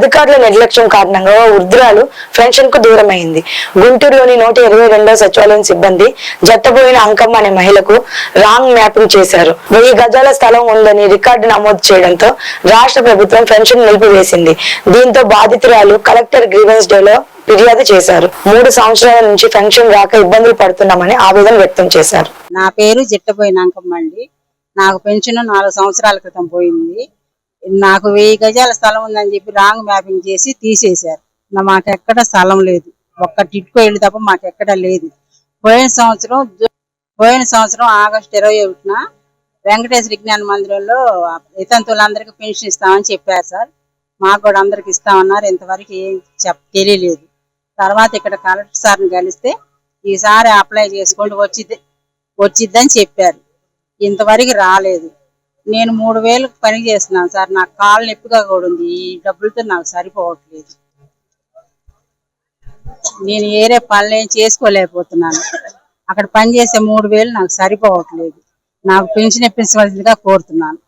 అధికారుల నిర్లక్ష్యం కారణంగా ఉద్రాలు వృద్ధురాలు పెన్షన్కు దూరమైంది. గుంటూరులోని నూట ఇరవై రెండో సచివాలయం సిబ్బంది జట్టబోయిన అంకమ్మ అనే మహిళకు రాంగ్ మ్యాపింగ్ చేశారు. వెయ్యి గజాల స్థలం ఉందని రికార్డు నమోదు చేయడంతో రాష్ట్ర ప్రభుత్వం పెన్షన్ నిలిపివేసింది. దీంతో బాధితురాలు కలెక్టర్ గ్రీవెన్స్ డేలో ఫిర్యాదు చేశారు. మూడు సంవత్సరాల నుంచి పెన్షన్ రాక ఇబ్బందులు పడుతున్నామని ఆవేదన వ్యక్తం చేశారు. నా పేరు జిట్టబోయిన అంకమ్మ అండి. నాకు పెన్షన్ నాలుగు సంవత్సరాల క్రితం పోయింది. నాకు వెయ్యి గజాల స్థలం ఉందని చెప్పి రాంగ్ మ్యాపింగ్ చేసి తీసేశారు. మాకెక్కడ స్థలం లేదు. ఒక్క టిట్కో ఇల్లు తప్ప మాకెక్కడ లేదు. పోయిన సంవత్సరం పోయిన సంవత్సరం ఆగస్టు ఇరవై ఒకటిన వెంకటేశ్వర విజ్ఞాన మందిరంలో ఇతంతులందరికీ పెన్షన్ ఇస్తామని చెప్పారు సార్. మాకు కూడా అందరికి ఇస్తామన్నారు. ఇంతవరకు ఏం చెప్ తెలియలేదు. తర్వాత ఇక్కడ కలెక్టర్ సార్ని కలిస్తే ఈసారి అప్లై చేసుకోండి వచ్చిద్ది వచ్చిద్దని చెప్పారు. ఇంతవరకు రాలేదు. నేను మూడు వేలు పని చేస్తున్నాను సార్ నాకు కాళ్ళు నొప్పిగా కూడా ఉంది. ఈ డబ్బులతో నాకు సరిపోవట్లేదు. నేను ఏరే పనులు ఏం చేసుకోలేకపోతున్నాను. అక్కడ పని చేసే మూడు వేలు నాకు సరిపోవట్లేదు. నాకు పెన్షన్ ఇప్పించవలసిందిగా కోరుతున్నాను.